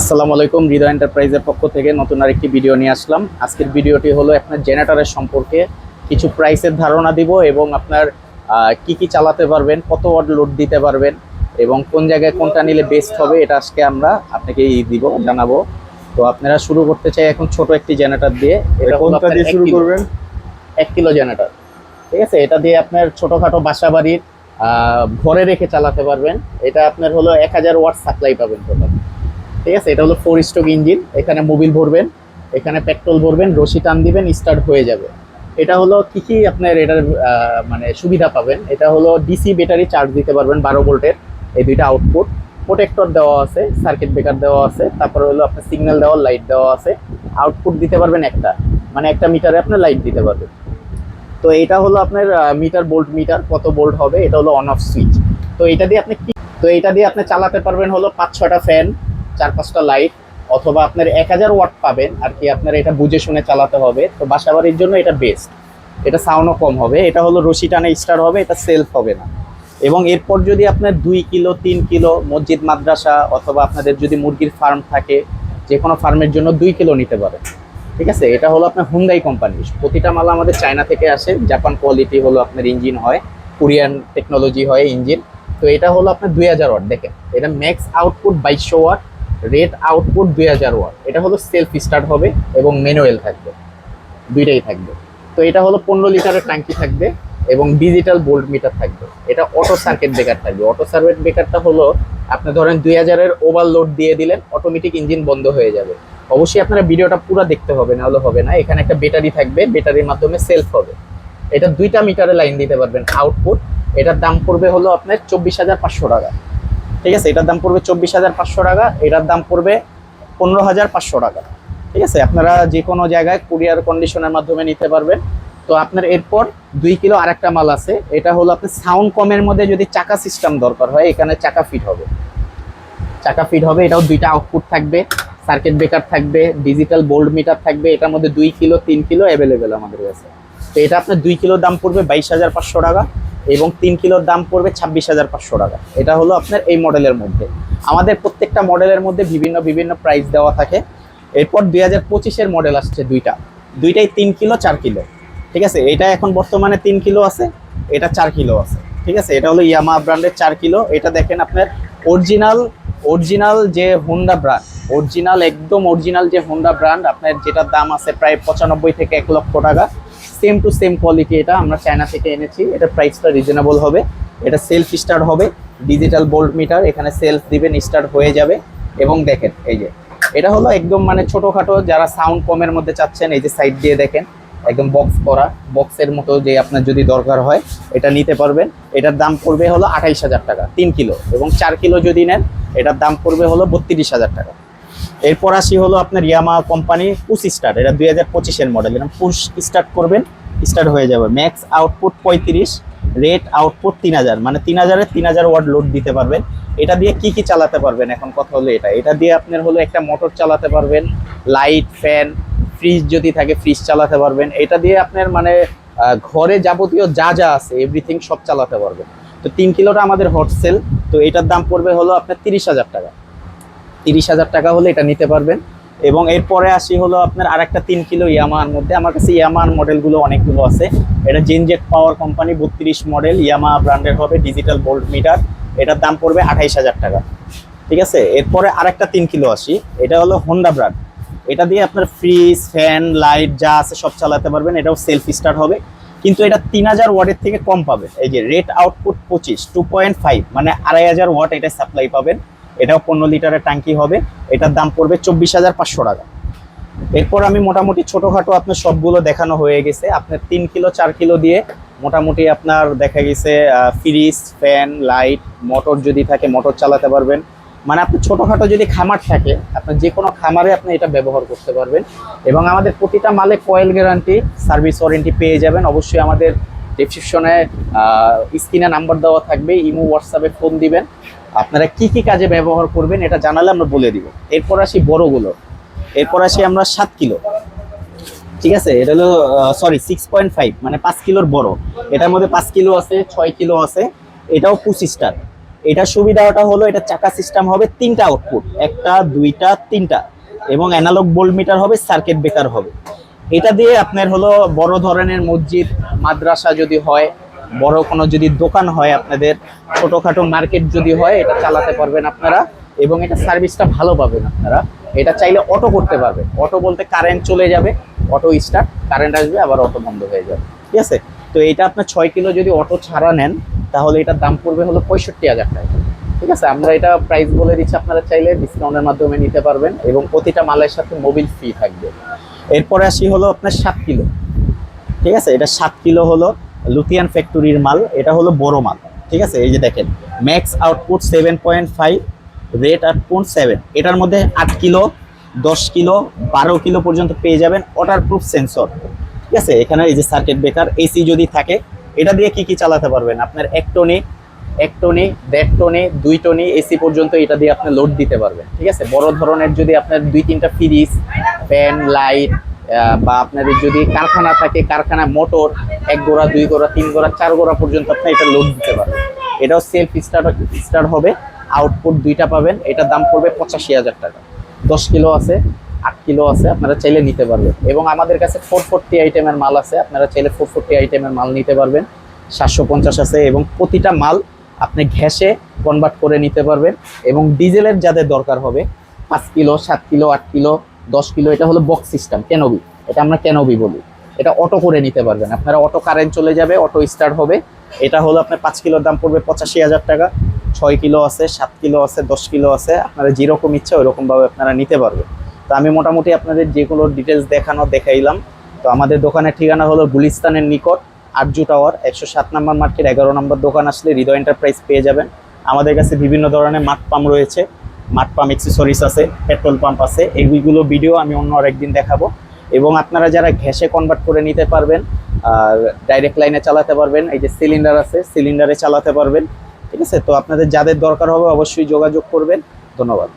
আসসালামু আলাইকুম হৃদয় এন্টারপ্রাইজের পক্ষ থেকে নতুন আরেকটি ভিডিও নিয়ে আসলাম। আজকের ভিডিওটি হলো আপনার জেনারেটরের সম্পর্কে কিছু প্রাইসের ধারণা দিব এবং আপনার কি কি চালাতে পারবেন কত ওয়াট লোড দিতে পারবেন এবং কোন জায়গায় কোনটা নিলে বেস্ট হবে এটা আজকে আমরা আপনাকে ই দিব জানাব। তো আপনারা শুরু করতে চাই এখন ছোট একটি জেনারেটর দিয়ে। এটা কোনটা দিয়ে শুরু করবেন? এক কিলো জেনারেটর ঠিক আছে? এটা দিয়ে আপনার ছোটখাটো বাসা বাড়ির আহ, ঘরে রেখে চালাতে পারবেন। এটা আপনার হলো এক হাজার ওয়াট সাপ্লাই পাবেন টোটাল ঠিক আছে? এটা হলো ফোর স্ট্রোক ইঞ্জিন এখানে মোবিল ভরবেন, এখানে পেট্রোল ভরবেন, রশি টান দিবেন স্টার্ট হয়ে যাবে। এটা হলো কী কী আপনার এটার মানে সুবিধা পাবেন? এটা হলো ডিসি ব্যাটারি চার্জ দিতে পারবেন বারো ভোল্টের, এই দুইটা আউটপুট প্রোটেক্টর দেওয়া আছে সার্কিট ব্রেকার দেওয়া আছে, তারপরে হলো আপনার সিগন্যাল দেওয়া লাইট দেওয়া আছে। আউটপুট দিতে পারবেন একটা মানে একটা মিটারে আপনার লাইট দিতে পারবেন তো এটা হলো আপনার মিটার বোল্ট মিটার কত বোল্ট হবে, এটা হলো অন অফ সুইচ তো এটা দিয়ে আপনি তো এটা দিয়ে আপনি চালাতে পারবেন হলো পাঁচ ছটা ফ্যান চার পাঁচটা লাইট অথবা আপনার এক হাজার ওয়াট পাবেন, আর কি আপনার এটা বুঝে শুনে চালাতে হবে। তো বাসাবাড়ির জন্য এটা বেস্ট এটা সাউন্ডও কম হবে। এটা হলো রশি টানে স্টার হবে, এটা সেলফ হবে না। এবং এরপর যদি আপনার দুই কিলো, তিন কিলো মসজিদ, মাদ্রাসা, অথবা আপনাদের যদি মুরগির ফার্ম থাকে, যে কোনো ফার্মের জন্য দুই কিলো নিতে পারেন। ঠিক আছে? এটা হলো আপনার হুন্দাই কোম্পানি প্রতিটা মাল আমাদের চায়না থেকে আসে। জাপান কোয়ালিটি হলো আপনার ইঞ্জিন হয়। কোরিয়ান টেকনোলজি হয় ইঞ্জিন তো এটা হলো আপনার দুই হাজার ওয়াট দেখেন, এটা ম্যাক্স আউটপুট বাইশশো ওয়াট রেট আউটপুট দুই হাজার ওয়াট। এটা হলো সেলফ স্টার্ট হবে এবং ম্যানুয়াল থাকবে। দুইটাই থাকবে। তো এটা হলো পনেরো লিটারের ট্যাঙ্কি থাকবে এবং ডিজিটাল বোল্ট মিটার থাকবে। এটা অটো সার্কিট ব্রেকার থাকবে। অটো সার্কিট ব্রেকারটা হলো আপনি ধরেন দুই হাজারের ওভারলোড দিয়ে দিলেন অটোমেটিক ইঞ্জিন বন্ধ হয়ে যাবে। অবশ্যই আপনারা ভিডিওটা পুরো দেখতে হবে না হলে হবে না। এখানে একটা ব্যাটারি থাকবে ব্যাটারির মাধ্যমে সেলফ হবে। এটা দুইটা মিটারে লাইন দিতে পারবেন আউটপুট এটার দাম পড়বে হলো আপনার চব্বিশ হাজার পাঁচশো টাকা। ঠিক আছে? এটার দাম পড়বে চব্বিশ হাজার পাঁচশো টাকা, এটার দাম পড়বে পনেরো হাজার পাঁচশো টাকা। ঠিক আছে? আপনারা যে কোনো জায়গায় কুরিয়ার কন্ডিশনের মাধ্যমে নিতে পারবেন। তো আপনার এরপর দুই কিলো আরেকটা মাল আছে। এটা হলো আপনার সাউন্ড কমের মধ্যে যদি চাকা সিস্টেম দরকার হয়, এখানে চাকা ফিট হবে। চাকা ফিট হবে, এটাও দুইটা আউটপুট থাকবে। সার্কিট ব্রেকার থাকবে ডিজিটাল বোল্ড মিটার থাকবে, এটার মধ্যে দুই কিলো, তিন কিলো অ্যাভেলেবেল আমাদের কাছে। তো এটা আপনার দুই কিলোর দাম পড়বে বাইশ হাজার পাঁচশো টাকা। এবং তিন কিলোর দাম পড়বে ছাব্বিশ হাজার পাঁচশো টাকা। এটা হলো আপনার এই মডেলের মধ্যে। আমাদের প্রত্যেকটা মডেলের মধ্যে বিভিন্ন বিভিন্ন প্রাইস দেওয়া থাকে। এরপর দুই হাজার পঁচিশের মডেল আসছে দুইটা। দুইটাই তিন কিলো, চার কিলো। ঠিক আছে? এটা এখন বর্তমানে তিন কিলো আছে, এটা চার কিলো আছে। ঠিক আছে? এটা হলো ইয়ামা ব্র্যান্ডের চার কিলো। এটা দেখেন আপনার অরিজিনাল অরিজিনাল যে হোন্ডা ব্র্যান্ড অরিজিনাল একদম অরিজিনাল যে হোন্ডা ব্র্যান্ড আপনার যেটার দাম আছে প্রায় পঁচানব্বই থেকে এক লক্ষ টাকা। সেম টু সেম কোয়ালিটি এটা আমরা চায়না থেকে এনেছি। এটা প্রাইসটা রিজনেবল হবে। এটা সেলফ স্টার্ট হবে। ডিজিটাল বোল্ট মিটার এখানে সেলফ দিবেন স্টার্ট হয়ে যাবে। এবং দেখেন, এই যে, এটা হলো একদম মানে ছোটোখাটো যারা সাউন্ড কমের মধ্যে চাচ্ছেন, এই যে সাইড দিয়ে দেখেন, একদম বক্স করা। বক্সের মতো যে আপনার যদি দরকার হয়, এটা নিতে পারবেন। এটার দাম পড়বে হলো আঠাইশ হাজার টাকা, তিন কিলো। এবং চার কিলো যদি নেন, এটার দাম পড়বে হলো বত্রিশ হাজার টাকা। এরপর আসি হলো আপনার ইয়ামা কোম্পানি পুশ স্টার্ট, এটা দুই হাজার পঁচিশের মডেল এরকম পুশ স্টার্ট করবেন, স্টার্ট হয়ে যাবে। ম্যাক্স আউটপুট পঁয়ত্রিশ রেট আউটপুট তিন হাজার মানে তিন হাজারে তিন হাজার ওয়াট লোড দিতে পারবেন। এটা দিয়ে কি কি চালাতে পারবেন? এখন কথা হলো এটা। এটা দিয়ে আপনার হলো একটা মোটর চালাতে পারবেন লাইট ফ্যান ফ্রিজ যদি থাকে ফ্রিজ চালাতে পারবেন। এটা দিয়ে আপনার মানে ঘরে যাবতীয় যা যা আছে এভরিথিং সব চালাতে পারবেন। তো তিন কিলোটা আমাদের হট সেল তো এটার দাম পড়বে হলো আপনার তিরিশ হাজার টাকা। তিরিশ হাজার টাকা হলে এটা নিতে পারবেন। এবং এরপরে আসি হলো আপনার আরেকটা তিন কিলো ইয়ামার মধ্যে। আমার কাছে ইয়ামার মডেলগুলো অনেকগুলো আছে। এটা জেনজেট পাওয়ার কোম্পানি, বত্রিশ মডেল। ইয়ামা ব্র্যান্ডের হবে ডিজিটাল বোল্ট মিটার। এটার দাম পড়বে আঠাইশ হাজার টাকা। ঠিক আছে? এরপরে আরেকটা তিন কিলো আসি। এটা হলো হোন্ডা ব্র্যান্ড এটা দিয়ে আপনার ফ্রিজ ফ্যান লাইট যা আছে সব চালাতে পারবেন। এটাও সেলফ স্টার্ট হবে। কিন্তু এটা তিন হাজার ওয়াটের থেকে কম পাবে। এই যে রেট আউটপুট পঁচিশ টু পয়েন্ট ফাইভ মানে আড়াই হাজার ওয়াট এটা সাপ্লাই পাবেন। এটাও পনেরো লিটারের ট্যাঙ্কি হবে। এটার দাম পড়বে চব্বিশ হাজার পাঁচশো টাকা। এরপর আমি মোটামুটি ছোটোখাটো আপনার সবগুলো দেখানো হয়ে গেছে। আপনার তিন কিলো, চার কিলো দিয়ে মোটামুটি আপনার দেখা গেছে ফ্রিজ ফ্যান লাইট মোটর যদি থাকে মোটর চালাতে পারবেন। মানে আপনি ছোটোখাটো যদি খামার থাকে, আপনার যে কোনো খামারে আপনি এটা ব্যবহার করতে পারবেন। এবং আমাদের প্রতিটা মালে কয়েল গ্যারান্টি সার্ভিস ওয়ারেন্টি পেয়ে যাবেন। অবশ্যই আমাদের ডিসক্রিপশনে স্ক্রিনে নাম্বার দেওয়া থাকবে, ইমো হোয়াটসঅ্যাপে ফোন দিবেন। আপনারা কি কি কাজে ব্যবহার করবেন এটা জানালে আমরা বলে দিব। এরপর আসি বড়গুলো। এরপর আসি আমরা সাত কিলো। ঠিক আছে? এটা হলো সরি সিক্স পয়েন্ট ফাইভ মানে পাঁচ কিলোর বড়। এটার মধ্যে পাঁচ কিলো আছে, ছয় কিলো আছে। এটাও পঁচিশ স্টার। এটা সুবিধাটা হলো, এটা চাকা সিস্টেম হবে তিনটা আউটপুট একটা, দুইটা, তিনটা। এবং অ্যানালগ বোল্ট মিটার হবে সার্কিট ব্রেকার হবে। এটা দিয়ে আপনার হলো বড় ধরনের মসজিদ, মাদ্রাসা যদি হয় বড় কোনো যদি দোকান হয় আপনাদের, ছোটোখাটো মার্কেট যদি হয়, এটা চালাতে পারবেন আপনারা এবং এটা সার্ভিসটা ভালো পাবেন আপনারা। এটা চাইলে অটো করতে পারবেন অটো বলতে কারেন্ট চলে যাবে, অটো স্টার্ট কারেন্ট আসবে, আবার অটো বন্ধ হয়ে যাবে। ঠিক আছে? তো এটা আপনার ছয় কিলো যদি অটো ছাড়া নেন, তাহলে এটার দাম পড়বে হলো পঁয়ষট্টি হাজার টাকা। ঠিক আছে? আমরা এটা প্রাইস বলে দিচ্ছি, আপনারা চাইলে ডিসকাউন্টের মাধ্যমে নিতে পারবেন এবং প্রতিটা মালের সাথে মোবিল ফ্রি থাকবে। এরপরে আসি হলো আপনার সাত কিলো। ঠিক আছে? এটা সাত কিলো হলো লুথিয়ান ফ্যাক্টরির মাল, এটা হলো বড় মাল, ঠিক আছে? এই যে দেখেন max output seven point five rate output seven এটার মধ্যে আট কিলো, দশ কিলো, বারো কিলো পর্যন্ত পেয়ে যাবেন ওয়াটার প্রুফ সেন্সর ঠিক আছে? এখানে এই যে সার্কিট ব্রেকার এসি যদি থাকে, এটা দিয়ে কি কি চালাতে পারবেন? আপনার এক টনে এক টনে, দেড় টনে, দুই টনে এসি পর্যন্ত এটা দিয়ে আপনি লোড দিতে পারবেন, ঠিক আছে? বড় ধরনের যদি আপনার দুই তিনটা ফ্রিজ ফ্যান লাইট বা আপনাদের যদি কারখানা থাকে, কারখানা মোটর, এক গোড়া, দুই গোড়া, তিন গোড়া, চার গোড়া পর্যন্ত আপনি এটা লোড দিতে পারবেন। এটাও সেলফ স্টার্ট স্টার্ট হবে আউটপুট দুইটা পাবেন, এটার দাম পড়বে পঁচাশি হাজার টাকা। দশ কিলো আছে, আট কিলো আছে, আপনারা চাইলে নিতে পারবেন। এবং আমাদের কাছে ফোর ফোরটি আইটেমের মাল আছে, আপনারা চাইলে ফোর ফোরটি আইটেমের মাল নিতে পারবেন। সাতশো পঞ্চাশ আছে এবং প্রতিটা মাল আপনি ঘ্যাসে কনভার্ট করে নিতে পারবেন। এবং ডিজেলের যাদের দরকার হবে, পাঁচ কিলো, সাত কিলো, আট কিলো দশ কিলো, এটা হলো বক্স সিস্টেম ক্যানোবি এটা আমরা ক্যানোবি বলি। এটা অটো করে নিতে পারবেন। আপনারা অটো কারেন্ট চলে যাবে অটো স্টার্ট হবে। এটা হলো আপনার পাঁচ কিলোর দাম পড়বে পঁচাশি হাজার টাকা। ছয় কিলো আছে, সাত কিলো আছে, দশ কিলো আছে। আপনারা যেরকম ইচ্ছা ওইরকমভাবে আপনারা নিতে পারবেন। তো আমি মোটামুটি আপনাদের যেগুলো ডিটেলস দেখানো, দেখাইলাম। তো আমাদের দোকানের ঠিকানা হলো গুলিস্তানের নিকট, আরজু টাওয়ার, একশো সাত নম্বর মার্কেট, এগারো নম্বর দোকান আসলে হৃদয় এন্টারপ্রাইজ পেয়ে যাবেন। আমাদের কাছে বিভিন্ন ধরনের মাঠ পাম্প রয়েছে। মাঠ পাম্প এক্সেসরিজ আছে পেট্রোল পাম্প আছে, এইগুলো ভিডিও আমি অন্য আরেকদিন দেখাবো। এবং আপনারা যারা ঘ্যাসে কনভার্ট করে নিতে পারবেন, আর ডাইরেক্ট লাইনে চালাতে পারবেন, এই যে সিলিন্ডার আছে সিলিন্ডারে চালাতে পারবেন, ঠিক আছে? তো আপনাদের যাদের দরকার হবে অবশ্যই যোগাযোগ করবেন। ধন্যবাদ।